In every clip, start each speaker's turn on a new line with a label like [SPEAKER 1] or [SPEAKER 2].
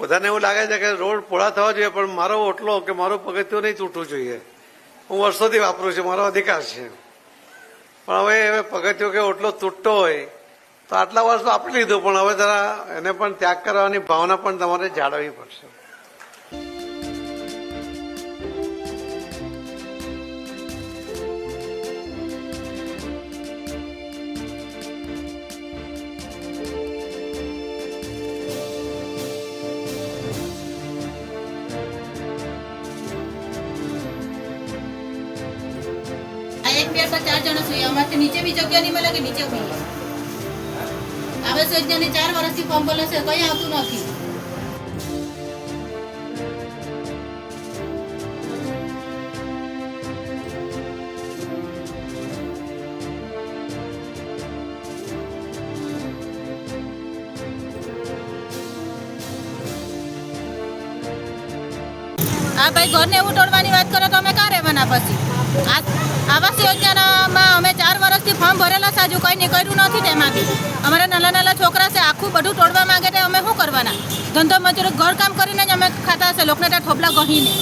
[SPEAKER 1] બધાને એવું લાગે છે કે રોડ પોળા થવા જોઈએ, પણ મારો ઓટલો કે મારું પગથિયું નહીં તૂટવું જોઈએ. હું વર્ષોથી વાપરું છું, મારો અધિકાર છે. પણ હવે હવે પગથિયું કે ઓટલો તૂટતો હોય, તો આટલા વર્ષ આપી લીધું, પણ હવે જરા એને પણ ત્યાગ કરવાની ભાવના પણ તમારે જાળવવી પડશે.
[SPEAKER 2] ચાર જણા જોઈએ અમારે નીચે બી જગ્યા નહીં મળે કે નીચે મળે આવાસ યોજનાની ચાર વર્ષથી ફોર્મ ભરેલા કઈ આવતું નથી. આ ભાઈ, ઘરને એવું તોડવાની વાત કરો તો અમે ક્યાં રહેવાના પછી? આવાસ યોજનામાં અમે ચાર વર્ષથી ફોર્મ ભરેલા છે હજુ કંઈ નીકળ્યું નથી તેમાંથી. અમારા નાના નાના છોકરા છે આખું બધું તોડવા માંગે તે અમે શું કરવાના? ધંધો મજૂરી ઘર કામ કરીને જ અમે ખાતા હશે લોકોને ત્યાં થોપલા ગહીને.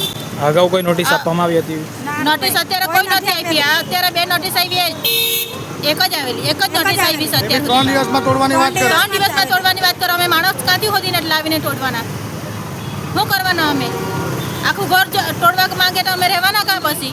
[SPEAKER 3] અગાઉ કોઈ નોટિસ આપવામાં આવી હતી?
[SPEAKER 2] નોટિસ અત્યારે કોઈ નથી આપી. આ અત્યારે બે નોટિસ આવી એક જ આવેલી એક જ નોટિસ આવી છે અત્યારે
[SPEAKER 4] ત્રણ દિવસમાં તોડવાની વાત કરો.
[SPEAKER 2] ત્રણ દિવસમાં તોડવાની વાત કરો. અમે માણસ કાંથી હોદીને લાવીને તોડવાના? શું કરવાના અમે? આખું ઘર તોડવા માંગે તો અમે રહેવાના કાં પછી?